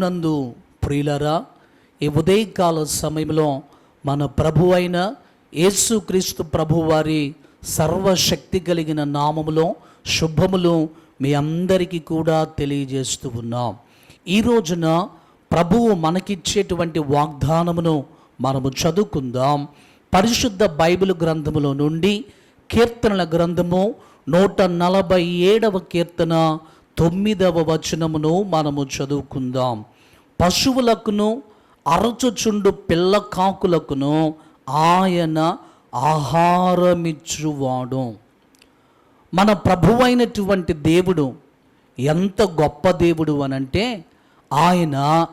ప్రభునందు ప్రియులరా ఈ ఉదయకాల సమయంలో మన ప్రభు అయిన యేసుక్రీస్తు ప్రభువారి సర్వశక్తి కలిగిన నామములో శుభములు మీ అందరికీ కూడా తెలియజేస్తూ ఉన్నాం. ఈ రోజున ప్రభువు మనకిచ్చేటువంటి వాగ్దానమును మనము చదువుకుందాం. పరిశుద్ధ బైబిల్ గ్రంథములో నుండి కీర్తనల గ్రంథము నూట నలభై ఏడవ కీర్తన తొమ్మిదవ వచనమును మనము చదువుకుందాం. పశువులకును అరచుచుండు పిల్ల కాకులకును ఆయన ఆహారమిచ్చువాడు. మన ప్రభువైనటువంటి దేవుడు ఎంత గొప్ప దేవుడు అనంటే ఆయన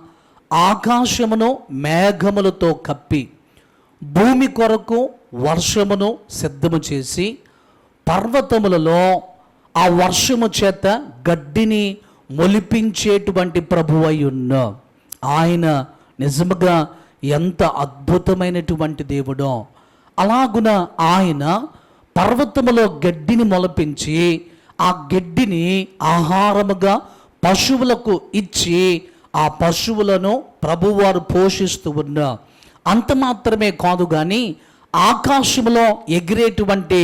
ఆకాశమును మేఘములతో కప్పి భూమి కొరకు వర్షమును సిద్ధము చేసి పర్వతములలో ఆ వర్షము చేత గడ్డిని మొలిపించేటువంటి ప్రభు ఉన్న ఆయన నిజముగా ఎంత అద్భుతమైనటువంటి దేవుడో. అలాగున ఆయన పర్వతములో గడ్డిని మొలపించి ఆ గడ్డిని ఆహారముగా పశువులకు ఇచ్చి ఆ పశువులను ప్రభువారు పోషిస్తూ ఉన్న. అంత మాత్రమే కాదు కానీ ఆకాశంలో ఎగిరేటువంటి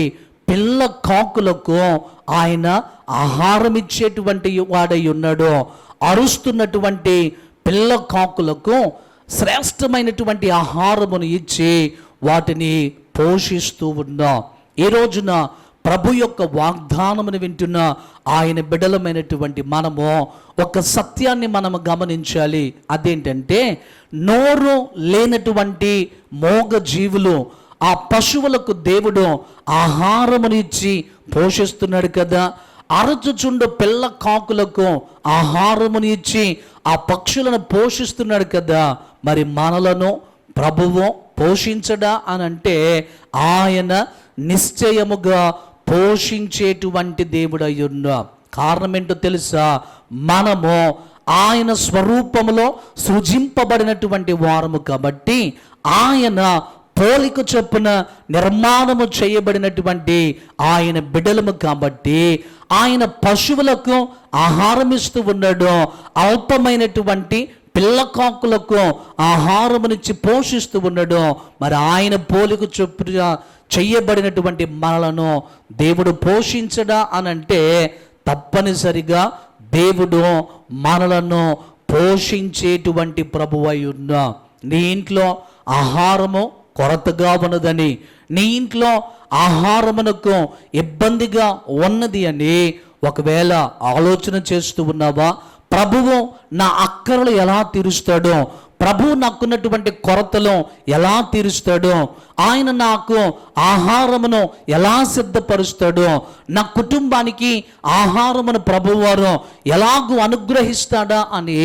పిల్ల కాకులకు ఆయన ఆహారం ఇచ్చేటువంటి వాడై ఉన్నాడు. అరుస్తున్నటువంటి పిల్ల కాకులకు శ్రేష్టమైనటువంటి ఆహారమును ఇచ్చి వాటిని పోషిస్తూ ఉన్నాం ఈ రోజున ప్రభు యొక్క వాగ్దానమును వింటున్న ఆయన బిడలమైనటువంటి మనము ఒక సత్యాన్ని మనము గమనించాలి. అదేంటంటే నోరు లేనటువంటి మోగ జీవులు ఆ పశువులకు దేవుడు ఆహారమునిచ్చి పోషిస్తున్నాడు కదా. అరచుచుండు పిల్ల కాకులకు ఆహారముని ఇచ్చి ఆ పక్షులను పోషిస్తున్నాడు కదా. మరి మనలను ప్రభువు పోషించడా అని అంటే ఆయన నిశ్చయముగా పోషించేటువంటి దేవుడు అయ్యున్న కారణం ఏంటో తెలుసా? మనము ఆయన స్వరూపములో సృజింపబడినటువంటి వారము కాబట్టి ఆయన పోలిక చొప్పున నిర్మాణము చేయబడినటువంటి ఆయన బిడలము కాబట్టి ఆయన పశువులకు ఆహారం ఇస్తూ ఉన్నాడు. అల్పమైనటువంటి పిల్లకాకులకు ఆహారమునిచ్చి పోషిస్తూ ఉన్నాడు. మరి ఆయన పోలిక చొప్పున చెయ్యబడినటువంటి మనలను దేవుడు పోషించడా అని అంటే తప్పనిసరిగా దేవుడు మనలను పోషించేటువంటి ప్రభువై ఉన్న నీ ఇంట్లో ఆహారము కొరతగా ఉన్నదని నీ ఇంట్లో ఆహారమునకు ఇబ్బందిగా ఉన్నది అని ఒకవేళ ఆలోచన చేస్తూ ఉన్నావా? ప్రభువు నా అక్కరలు ఎలా తీరుస్తాడో ప్రభు నాకున్నటువంటి కొరతలు ఎలా తీరుస్తాడో ఆయన నాకు ఆహారమును ఎలా సిద్ధపరుస్తాడో నా కుటుంబానికి ఆహారమును ప్రభువారు ఎలాగూ అనుగ్రహిస్తాడా అని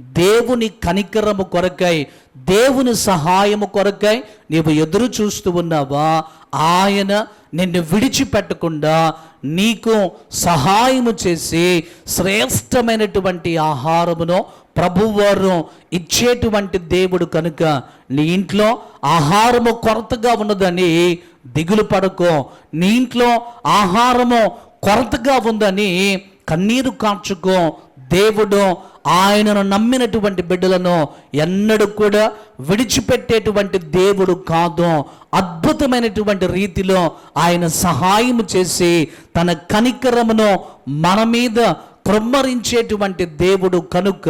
దేవుని కనికరము కొరకై దేవుని సహాయము కొరకై నీవు ఎదురు చూస్తూ ఉన్నావా? ఆయన నిన్ను విడిచిపెట్టకుండా నీకు సహాయము చేసి శ్రేష్టమైనటువంటి ఆహారమును ప్రభువారు ఇచ్చేటువంటి దేవుడు కనుక నీ ఇంట్లో ఆహారము కొరతగా ఉన్నదని దిగులు పడకో. నీ ఇంట్లో ఆహారము కొరతగా ఉందని కన్నీరు కాచుకో దేవుడు ఆయనను నమ్మినటువంటి బిడ్డలను ఎన్నడూ కూడా విడిచిపెట్టేటువంటి దేవుడు కాదు. అద్భుతమైనటువంటి రీతిలో ఆయన సహాయం చేసి తన కనికరమును మన మీద కృమ్మరించేటువంటి దేవుడు కనుక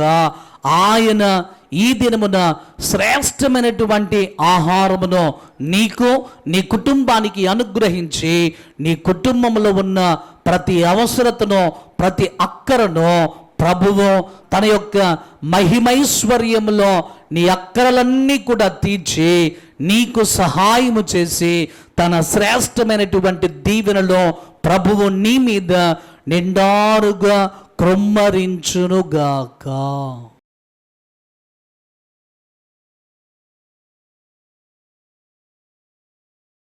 ఆయన ఈ దినమున శ్రేష్టమైనటువంటి ఆహారమును నీకు నీ కుటుంబానికి అనుగ్రహించి నీ కుటుంబంలో ఉన్న ప్రతి అవసరతను ప్రతి అక్కరను ప్రభువు తన యొక్క మహిమైశ్వర్యంలో నీ అక్కరలన్నీ కూడా తీర్చి నీకు సహాయము చేసి తన శ్రేష్టమైనటువంటి దీవెనలో ప్రభువు నీ మీద నిండారుగా క్రొమ్మరించునుగాక.